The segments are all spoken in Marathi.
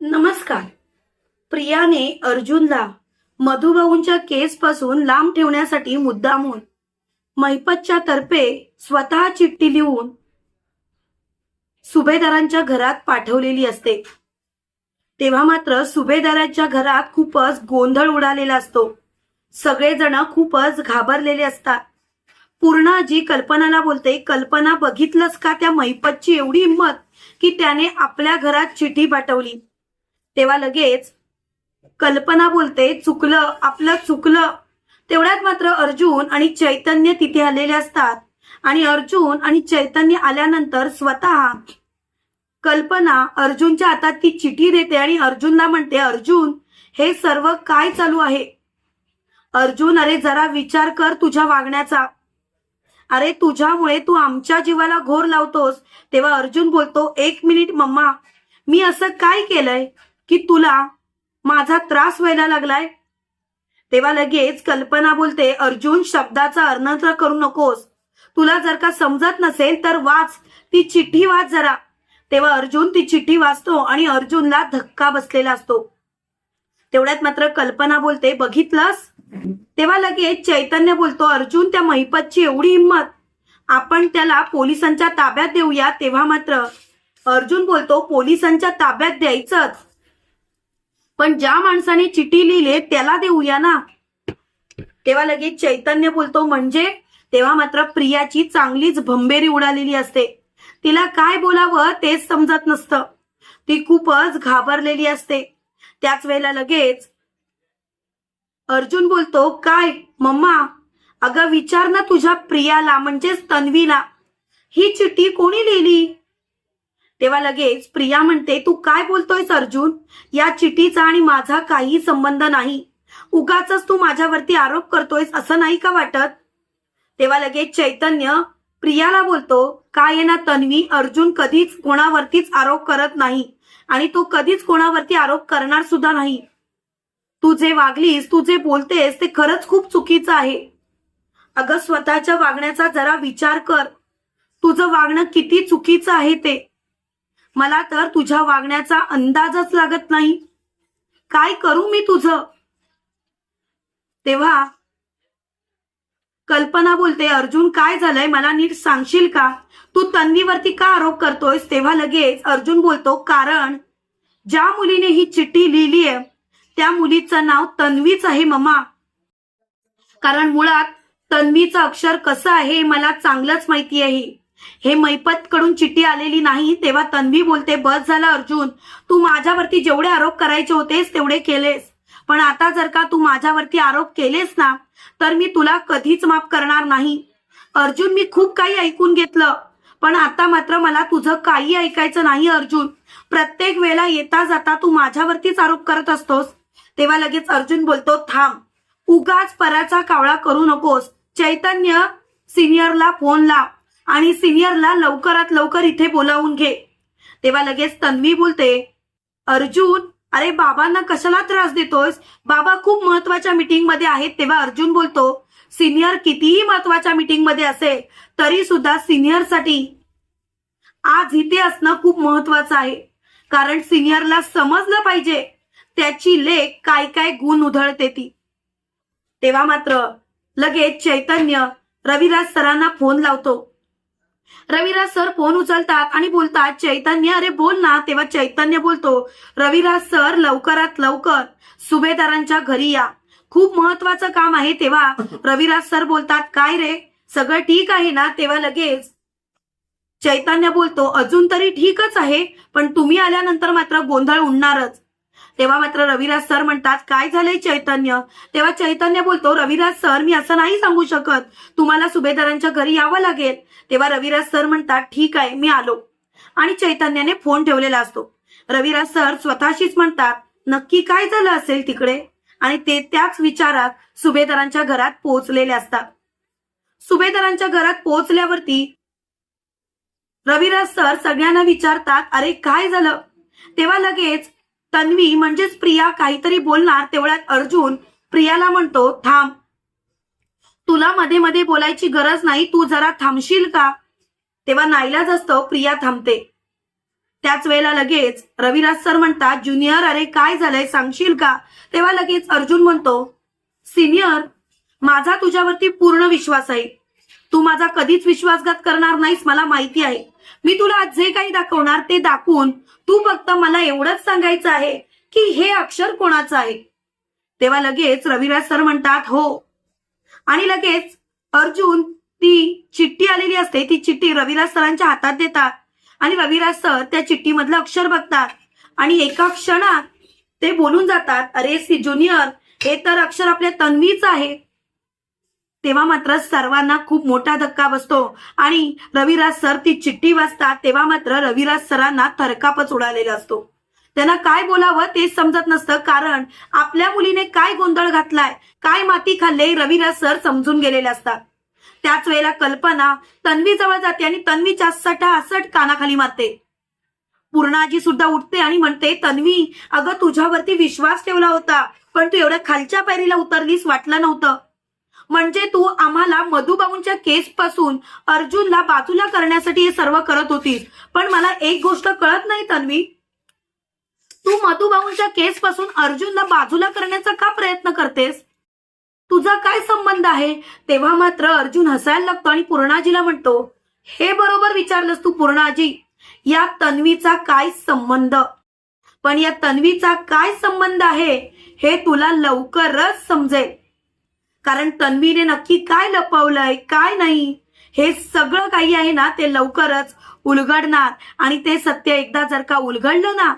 नमस्कार. प्रियाने अर्जुनला मधुभाऊंच्या केसपासून लांब ठेवण्यासाठी मुद्दामून महिपतच्या तर्फे स्वतः चिठ्ठी लिहून सुभेदारांच्या घरात पाठवलेली असते. तेव्हा मात्र सुभेदाराच्या घरात खूपच गोंधळ उडालेला असतो. सगळेजण खूपच घाबरलेले असतात. पूर्ण जी कल्पनाला बोलते कल्पना बघितलंच का त्या महिपतची एवढी हिंमत की त्याने आपल्या घरात चिठी पाठवली? तेव्हा लगेच कल्पना बोलते चुकलं आपलं चुकलं. तेवढ्यात मात्र अर्जुन आणि चैतन्य तिथे आलेले असतात. आणि अर्जुन आणि चैतन्य आल्यानंतर स्वतः कल्पना अर्जुनच्या हातात ती चिठी देते आणि अर्जुनला म्हणते अर्जुन हे सर्व काय चालू आहे? अर्जुन अरे जरा विचार कर तुझ्या वागण्याचा. अरे तुझ्यामुळे तू आमच्या जीवाला घोर लावतोस. तेव्हा अर्जुन बोलतो एक मिनिट मम्मा मी असं काय केलंय? की तुला माझा त्रास व्हायला लागलाय? तेव्हा लगेच कल्पना बोलते अर्जुन शब्दाचा अनर्थ करू नकोस. तुला जर का समजत नसेल तर वाच. ती चिठ्ठी वाच जरा. तेव्हा अर्जुन ती चिठ्ठी वाचतो आणि अर्जुनला धक्का बसलेला असतो. तेवढ्यात मात्र कल्पना बोलते बघितलंस? तेव्हा लगेच चैतन्य बोलतो अर्जुन त्या महिपतची एवढी हिंमत. आपण त्याला पोलिसांच्या ताब्यात देऊया. तेव्हा मात्र अर्जुन बोलतो पोलिसांच्या ताब्यात द्यायचंच. पण ज्या माणसाने चिठी लिहिली त्याला देऊया ना. तेव्हा लगेच चैतन्य बोलतो म्हणजे? तेव्हा मात्र प्रियाची चांगलीच भंबेरी उडालेली असते. तिला काय बोलावं तेच समजत नसतं. ती खूपच घाबरलेली असते. त्याच वेळेला लगेच अर्जुन बोलतो काय मम्मा? अगं विचार ना तुझ्या प्रियाला म्हणजेच तन्वीला. ही चिठ्ठी कोणी लिहिली? तेव्हा लगेच प्रिया म्हणते तू काय बोलतोयस अर्जुन? या चिठीचा आणि माझा काही संबंध नाही. उगाच तू माझ्यावरती आरोप करतोयस असं नाही का वाटत? तेव्हा लगेच चैतन्य प्रियाला बोलतो काय आहे ना तन्वी? अर्जुन कधीच कोणावरतीच आरोप करत नाही आणि तो कधीच कोणावरती आरोप करणार सुद्धा नाही. तू जे वागलीस तू जे बोलतेस ते खरंच खूप चुकीचं आहे. अगं स्वतःच्या वागण्याचा जरा विचार कर. तुझं वागणं किती चुकीचं आहे ते. मला तर तुझ्या वागण्याचा अंदाजच लागत नाही. काय करू मी तुझं? तेव्हा कल्पना बोलते अर्जुन काय झालंय? मला नीट सांगशील का? तू तन्वीवरती का आरोप करतोयस? तेव्हा लगेच अर्जुन बोलतो कारण ज्या मुलीने ही चिठ्ठी लिहिली आहे त्या मुलीचं नाव तन्वीच आहे ममा. कारण मुळात तन्वीचं अक्षर कसं आहे हे मला चांगलंच माहिती आहे. हे मैपत कडून चिठ्ठी आलेली नाही तेव्हा तन्वी बोलते बस झाला अर्जुन. तू माझ्यावरती जेवढे आरोप करायचे होतेस तेवढे केलेस. पण आता जर का तू माझ्यावरती आरोप केलेस ना तर मी तुला कधीच माफ करणार नाही. अर्जुन मी खूप काही ऐकून घेतलं पण आता मात्र मला तुझं काही ऐकायचं नाही अर्जुन. प्रत्येक वेळेला येता जाता तू माझ्यावरतीच आरोप करत असतोस. तेव्हा लगेच अर्जुन बोलतो थांब. उगाच पराचा कावळा करू नकोस. चैतन्य सिनियरला फोन लाव. आणि सिनियरला लवकरात लवकर इथे बोलावून घे. तेव्हा लगेच तन्वी बोलते अर्जुन अरे बाबांना कशाला त्रास देतोयस? बाबा खूप महत्त्वाच्या मीटिंगमध्ये आहेत. तेव्हा अर्जुन बोलतो सिनियर कितीही महत्त्वाच्या मीटिंगमध्ये असेल तरी सुद्धा सिनियरसाठी आज इथे असणं खूप महत्वाचं आहे. कारण सिनियरला समजलं पाहिजे त्याची लेख काय काय गुण उधळते ती. तेव्हा मात्र लगेच चैतन्य रविराज सरांना फोन लावतो रविराज सर फोन उचलतात आणि बोलतात चैतन्य अरे बोल ना. तेव्हा चैतन्य बोलतो रविराज सर लवकरात लवकर सुभेदारांच्या घरी या. खूप महत्वाचं काम आहे तेव्हा रविराज सर बोलतात काय रे? सगळं ठीक आहे ना? तेव्हा लगेच चैतन्य बोलतो अजून तरी ठीकच आहे पण तुम्ही आल्यानंतर मात्र गोंधळ उडणारच. तेव्हा मात्र रविराज सर म्हणतात काय झालंय चैतन्य? तेव्हा चैतन्य बोलतो रविराज सर मी असं नाही सांगू शकत. तुम्हाला सुभेदारांच्या घरी यावं लागेल. तेव्हा रविराज सर म्हणतात ठीक आहे मी आलो. आणि चैतन्याने फोन ठेवलेला असतो. रविराज सर स्वतःशीच म्हणतात नक्की काय झालं असेल तिकडे? आणि ते त्याच विचारात सुभेदारांच्या घरात पोहोचलेले असतात. सुभेदारांच्या घरात पोहोचल्यावरती रविराज सर सगळ्यांना विचारतात अरे काय झालं? तेव्हा लगेच तन्वी म्हणजेच प्रिया काहीतरी बोलणार तेवढ्यात अर्जुन प्रियाला म्हणतो थांब. तुला मध्ये मध्ये बोलायची गरज नाही तू जरा थांबशील का? तेव्हा नाईलाज असतो प्रिया थांबते. त्याच वेळेला लगेच रविराज सर म्हणतात ज्युनियर अरे काय झालंय सांगशील का? तेव्हा लगेच अर्जुन म्हणतो सिनियर माझा तुझ्यावरती पूर्ण विश्वास आहे. तू माझा कधीच विश्वासघात करणार नाहीस मला माहिती आहे. मी तुला आज जे काही दाखवणार ते दाखवून तू फक्त मला एवढंच सांगायचं आहे की हे अक्षर कोणाचं आहे? तेव्हा लगेच रविराज सर म्हणतात हो. आणि लगेच अर्जुन ती चिठ्ठी आलेली असते ती चिठ्ठी रविराज सरांच्या हातात देतात आणि रविराज सर त्या चिठ्ठीमधलं अक्षर बघतात आणि एका क्षणात ते बोलून जातात अरे सी ज्युनियर हे तर अक्षर आपल्या तन्वीच आहे. तेव्हा मात्र सर्वांना खूप मोठा धक्का बसतो. आणि रविराज सर ती चिठ्ठी वाचतात तेव्हा मात्र रविराज सरांना थरकापच उडालेला असतो. त्यांना काय बोलावं तेच समजत नसतं कारण आपल्या मुलीने काय गोंधळ घातलाय काय माती खाल्ले रविराज सर समजून गेलेले असतात. त्याच वेळेला कल्पना तन्वी जवळ जाते आणि तन्वीच्या सटासट कानाखाली मारते. पूर्णाजी सुद्धा उठते आणि म्हणते तन्वी अगं तुझ्यावरती विश्वास ठेवला होता पण तू एवढ्या खालच्या पायरीला उतरलीस वाटलं नव्हतं. म्हणजे तू आम्हाला मधुबाऊंच्या केस पासून अर्जुनला बाजूला करण्यासाठी हे सर्व करत होतीस. पण मला एक गोष्ट कळत नाही तन्वी. तू मधुबाऊंच्या केस पासून अर्जुनला बाजूला करण्याचा का प्रयत्न करतेस? तुझा काय संबंध आहे? तेव्हा मात्र अर्जुन हसायला लागतो आणि पूर्णाजीला म्हणतो हे बरोबर विचारलंस तू पूर्णाजी. या तन्वीचा काय संबंध? पण या तन्वीचा काय संबंध आहे? हे तुला लवकरच समजेल. कारण तन्वीने नक्की काय लपवलंय काय नाही? हे सगळं काही आहे ना ते लवकरच उलगडणार. आणि ते सत्य एकदा जर का उलगडलं ना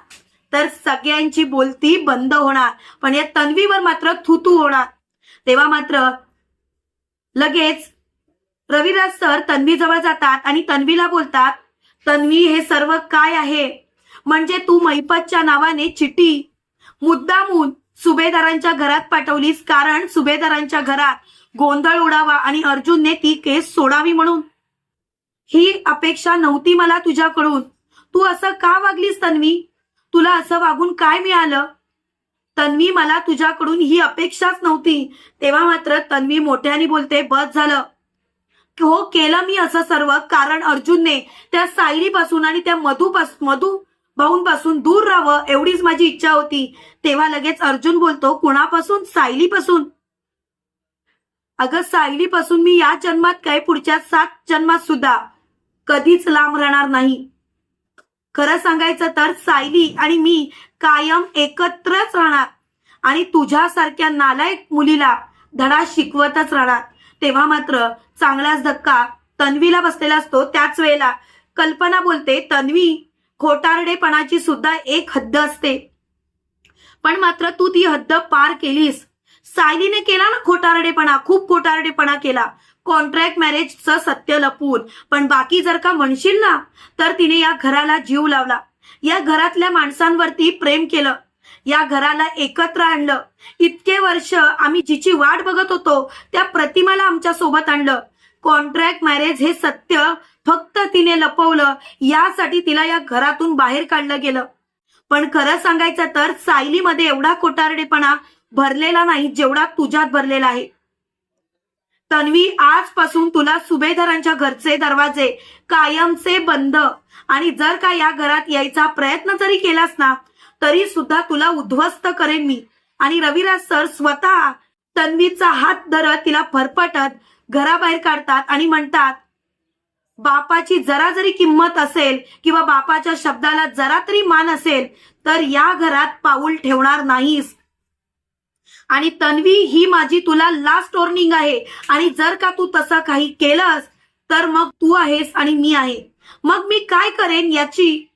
तर सगळ्यांची बोलती बंद होणार. पण या तन्वीवर मात्र थुतू होणार. तेव्हा मात्र लगेच रविराज सर तन्वी जवळ जातात आणि तन्वीला बोलतात तन्वी हे सर्व काय आहे? म्हणजे तू मैपतच्या नावाने चिठी मुद्दामून सुभेदारांच्या घरात पाठवलीस कारण सुभेदारांच्या घरात गोंधळ उडावा आणि अर्जुनने ती केस सोडावी म्हणून. ही अपेक्षा नव्हती मला तुझ्याकडून. तू असं का वागलीस तन्वी? तुला असं वागून काय मिळालं? तन्वी मला तुझ्याकडून ही अपेक्षाच नव्हती. तेव्हा मात्र तन्वी मोठ्याने बोलते बस झालं. हो केलं मी असं सर्व कारण अर्जुनने त्या सायलीपासून आणि त्या मधूपास मधू भाऊंपासून दूर राहावं एवढीच माझी इच्छा होती. तेव्हा लगेच अर्जुन बोलतो कुणापासून? सायलीपासून. अगं सायलीपासून मी या जन्मात काय पुढच्या सात जन्मात सुद्धा कधीच लांब राहणार नाही. खरं सांगायचं तर सायली आणि मी कायम एकत्रच राहणार आणि तुझ्यासारख्या नालायक मुलीला धडा शिकवतच राहणार. तेव्हा मात्र चांगलाच धक्का तन्वीला बसलेला असतो. त्याच वेळेला कल्पना बोलते तन्वी खोटारडेपणाची सुद्धा एक हद्द असते. पण मात्र तू ती हद्द पार केलीस. सायलीने केला ना खोटारडेपणा खूप खोटारडेपणा केला. कॉन्ट्रॅक्ट मॅरेजचं सत्य लपवून पण बाकी जर का म्हणशील ना तर तिने या घराला जीव लावला. या घरातल्या माणसांवरती प्रेम केलं. या घराला एकत्र आणलं. इतके वर्ष आम्ही जिची वाट बघत होतो त्या प्रतिमाला आमच्यासोबत आणलं. कॉन्ट्रॅक्ट मॅरेज हे सत्य फक्त तिने लपवलं. यासाठी तिला या घरातून बाहेर काढलं गेलं. पण खरं सांगायचं तर सायलीमध्ये एवढा खोटारडेपणा भरलेला नाही जेवढा तुझ्यात भरलेला आहे. तन्वी आजपासून तुला सुभेदारांच्या घरचे दरवाजे कायमचे बंद. आणि जर का या घरात यायचा प्रयत्न जरी केलास ना तरी सुद्धा तुला उद्ध्वस्त करेन मी. आणि रविराज सर स्वतः तन्वीचा हात धरत तिला फरफटत घराबाहेर काढतात आणि म्हणतात बापाची जरा जरी किंमत असेल किंवा बापाच्या शब्दाला जरा तरी मान असेल तर या घरात पाऊल ठेवणार नाहीस. आणि तन्वी ही माझी तुला लास्ट वॉर्निंग आहे. आणि जर का तू तसं काही केलंस तर मग तू आहेस आणि मी आहे. मग मी काय करेन याची?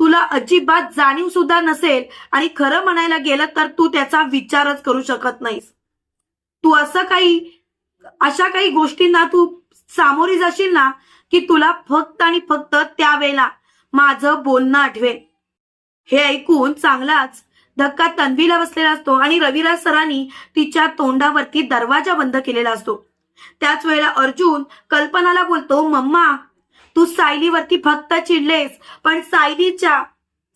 तुला अजिबात जाणीव सुद्धा नसेल आणि खरं म्हणायला गेलं तर तू त्याचा विचारच करू शकत नाहीस. तू असं काही अशा काही गोष्टींना तू सामोरी जाशील ना की तुला फक्त आणि फक्त त्यावेळेला माझं बोलणं आठवेल. हे ऐकून चांगलाच धक्का तन्वीला बसलेला असतो आणि रविराज सरांनी तिच्या तोंडावरती दरवाजा बंद केलेला असतो. त्याच वेळेला अर्जुन कल्पनाला बोलतो मम्मा तू सायलीवरती फक्त चिडलेस पण सायलीच्या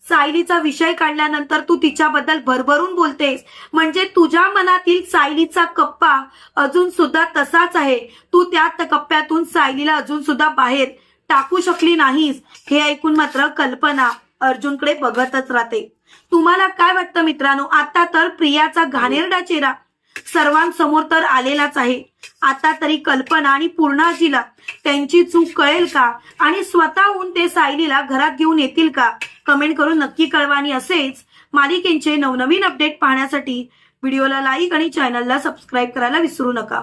सायलीचा विषय काढल्यानंतर तू तिच्याबद्दल भरभरून बोलतेस. म्हणजे तुझ्या मनातील सायलीचा कप्पा अजून सुद्धा तसाच आहे. तू त्या कप्प्यातून सायलीला अजून सुद्धा बाहेर टाकू शकली नाहीस. हे ऐकून मात्र कल्पना अर्जुनकडे बघतच राहते. तुम्हाला काय वाटतं मित्रांनो? आता तर प्रियाचा घाणेरडा चेहरा सर्वांसमोर तर आलेलाच आहे. आता तरी कल्पना आणि पूर्णाजीला त्यांची चूक कळेल का? आणि स्वतःहून ते सायलीला घरात घेऊन येतील का? कमेंट करून नक्की कळवानी असेच मालिकेंचे नवनवीन अपडेट पाहण्यासाठी व्हिडिओला लाईक आणि चॅनलला सबस्क्राईब करायला विसरू नका.